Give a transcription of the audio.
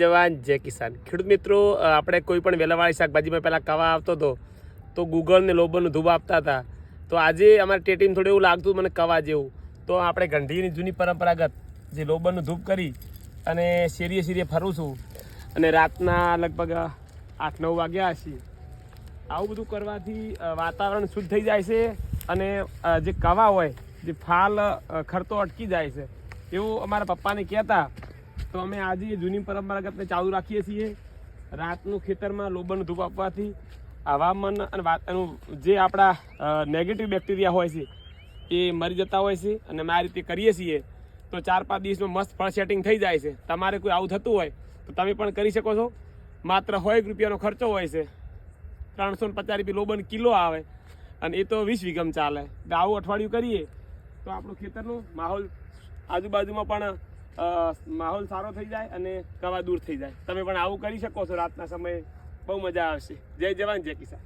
જવાન જય કિસાન. ખેડૂત મિત્રો આપણે કોઈ પણ વેલાવાળી શાકભાજીમાં પહેલાં કવા આવતો હતો, તો ગૂગલ ને લોબરનું ધૂબ આપતા હતા. તો આજે અમારે ટેટીમ થોડું એવું લાગતું મને કવા જેવું. તો આપણે ગંઢીની જૂની પરંપરાગત જે લોબરનું ધૂપ કરી અને શેરીએ શેરીએ ફરું છું. અને રાતના લગભગ આઠ નવ વાગ્યા હશે. આવું બધું કરવાથી વાતાવરણ શુદ્ધ થઈ જાય છે અને જે કવા હોય, જે ફાલ ખરતો અટકી જાય છે. એવું અમારા પપ્પાને કહેતા તો અમે આજે જૂની પરંપરાગતને ચાલુ રાખીએ છીએ. રાતનું ખેતરમાં લોબરનું ધૂપ આપવાથી હવામાન અને વાત એનું જે આપણા નેગેટિવ બેક્ટેરિયા હોય છે, એ મરી જતા હોય છે અને અમે આ રીતે કરીએ છીએ. તો ચાર પાંચ દિવસમાં મસ્ત ફળ સેટિંગ થઈ જાય છે. તમારે કોઈ આવું થતું હોય, તો તમે પણ કરી શકો છો. માત્ર સો એક રૂપિયાનો ખર્ચો હોય છે. ત્રણસો ને પચાસ રૂપિયા લોબન કિલો આવે અને એ તો વીસ વીઘમ ચાલે. આવું અઠવાડિયું કરીએ તો આપણું ખેતરનું માહોલ આજુબાજુમાં પણ માહોલ સારો થઈ જાય અને કવા દૂર થઈ જાય. તમે પણ આવું કરી શકો છો રાતના સમયે. બહુ મજા આવશે. જય જવાન, જય કિસાન.